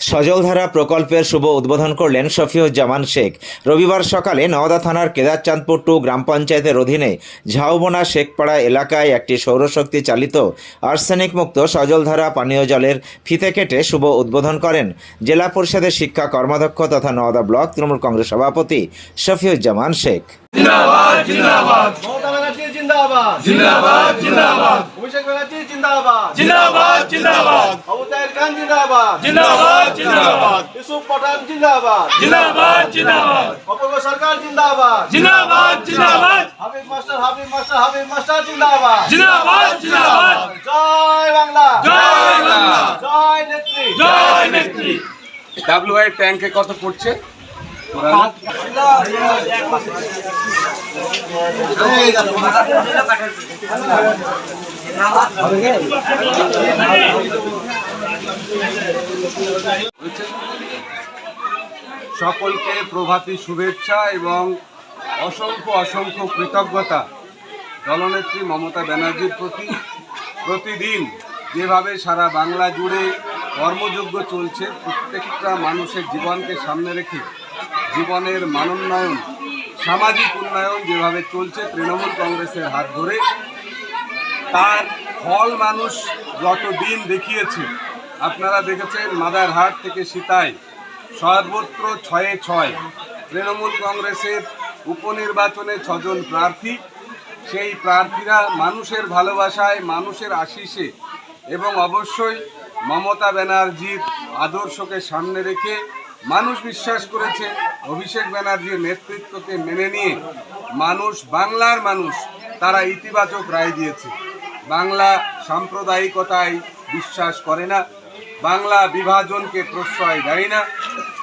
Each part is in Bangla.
সজলধারা প্রকল্পের শুভ উদ্বোধন করলেন শফিউজ্জামান শেখ। রবিবার সকালে নওদা থানার কেদারচাঁদপুর টু গ্রাম পঞ্চায়েতের অধীনে ঝাউবোনা শেখপাড়া এলাকায় একটি সৌরশক্তি চালিত আর্সেনিক মুক্ত সজলধারা পানীয় জলের ফিতে কেটে শুভ উদ্বোধন করেন জেলা পরিষদের শিক্ষা কর্মাধ্যক্ষ তথা নওদা ব্লক তৃণমূল কংগ্রেস সভাপতি শফিউজ্জামান শেখ। জিন্দাবাদ। জিন্দাবাদ জিন্দাবাদ। অভিষেক ব্যানার্জি জিন্দাবাদ। জিন্দাবাদ জিন্দাবাদ। আবু তাহের খান জিন্দাবাদ। জিন্দাবাদ জিন্দাবাদ। ইউসুফ পাঠান জিন্দাবাদ। জিন্দাবাদ জিন্দাবাদ। অপূর্ব সরকার জিন্দাবাদ। জিন্দাবাদ জিন্দাবাদ। Habib master Habib master Habib master জিন্দাবাদ। জিন্দাবাদ জিন্দাবাদ। জয় বাংলা। জয় বাংলা। জয় নেত্রী। জয় নেত্রী। ডাব্লিউআই ট্যাঙ্কে কত পড়ছে? সকলকে প্রভাতী শুভেচ্ছা এবং অসংখ্য অসংখ্য কৃতজ্ঞতা। দলনেত্রী মমতা ব্যানার্জির প্রতি প্রতিদিন যেভাবে সারা বাংলা জুড়ে কর্মযোগ্য চলছে, প্রত্যেকটা মানুষের জীবনকে সামনে রেখে জীবনের মানোন্নয়ন, সামাজিক উন্নয়ন যেভাবে চলছে তৃণমূল কংগ্রেসের হাত ধরে, তার ফল মানুষ যত দিন দেখিয়েছে। আপনারা দেখেছেন মাদারহাট থেকে সীতায়, সর্বত্র ছয়ে ছয়, তৃণমূল কংগ্রেসের উপনির্বাচনে ছজন প্রার্থী। সেই প্রার্থীরা মানুষের ভালোবাসায়, মানুষের আশিসে এবং অবশ্যই মমতা ব্যানার্জির আদর্শকে সামনে রেখে মানুষ বিশ্বাস করেছে অভিষেক ব্যানার্জির নেতৃত্বকে মেনে নিয়ে মানুষ, বাংলার মানুষ, তারা ইতিবাচক রায় দিয়েছে। বাংলা সাম্প্রদায়িকতায় বিশ্বাস করে না, বাংলা বিভাজনকে প্রশ্রয় দেয় না,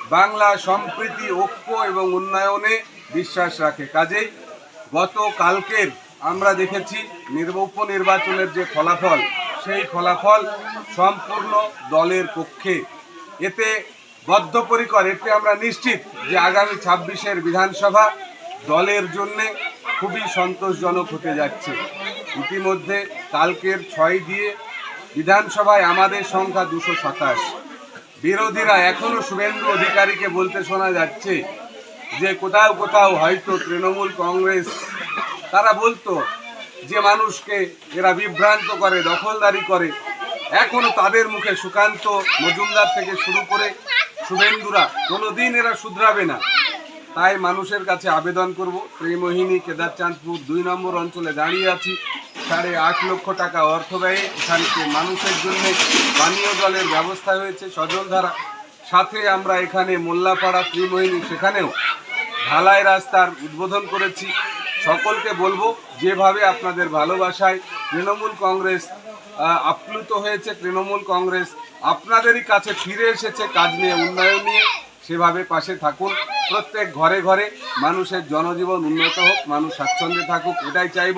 বাংলা সম্প্রীতি, ঐক্য এবং উন্নয়নে বিশ্বাস রাখে কাজেই। গত কালকের আমরা দেখেছি নির্ব- উপনির্বাচনের যে ফলাফল, সেই ফলাফল সম্পূর্ণ দলের পক্ষে। এতে বদ্ধপরিকর, এতে আমরা নিশ্চিত যে আগামী ছাব্বিশের বিধানসভা দলের জন্যে খুবই সন্তোষজনক হতে যাচ্ছে। ইতিমধ্যে কালকের ছয় দিয়ে বিধানসভায় আমাদের সংখ্যা দুশো সাতাশ। বিরোধীরা এখনও শুভেন্দু অধিকারীকে বলতে শোনা যাচ্ছে যে কোথাও কোথাও হয়তো তৃণমূল কংগ্রেস, তারা বলতো যে মানুষকে এরা বিভ্রান্ত করে, দখলদারি করে। এখনও তাদের মুখে সুকান্ত মজুমদার থেকে শুরু করে শুভেন্দুরা, কোনোদিন এরা শুধরাবে না। তাই মানুষের কাছে আবেদন করব, ত্রিমোহিনী কেদারচাঁদপুর দুই নম্বর অঞ্চলে দাঁড়িয়ে আছি। সাড়ে আট লক্ষ টাকা অর্থ ব্যয়ে এখানকে মানুষের জন্য পানীয় জলের ব্যবস্থা হয়েছে, সজলধারা। সাথে আমরা এখানে মোল্লাপাড়া ত্রিমোহিনী, সেখানেও ঢালাই রাস্তার উদ্বোধন করেছি। সকলকে বলব, যেভাবে আপনাদের ভালোবাসায় তৃণমূল কংগ্রেস আপ্লুত হয়েছে তৃণমূল কংগ্রেস, আপনাদেরই কাছে ফিরে এসেছে কাজ নিয়ে, উন্নয়ন নিয়ে, সেভাবে পাশে থাকুন। প্রত্যেক ঘরে ঘরে মানুষের জনজীবন উন্নত হোক, মানুষ স্বাচ্ছন্দ্যে থাকুক, এটাই চাইব।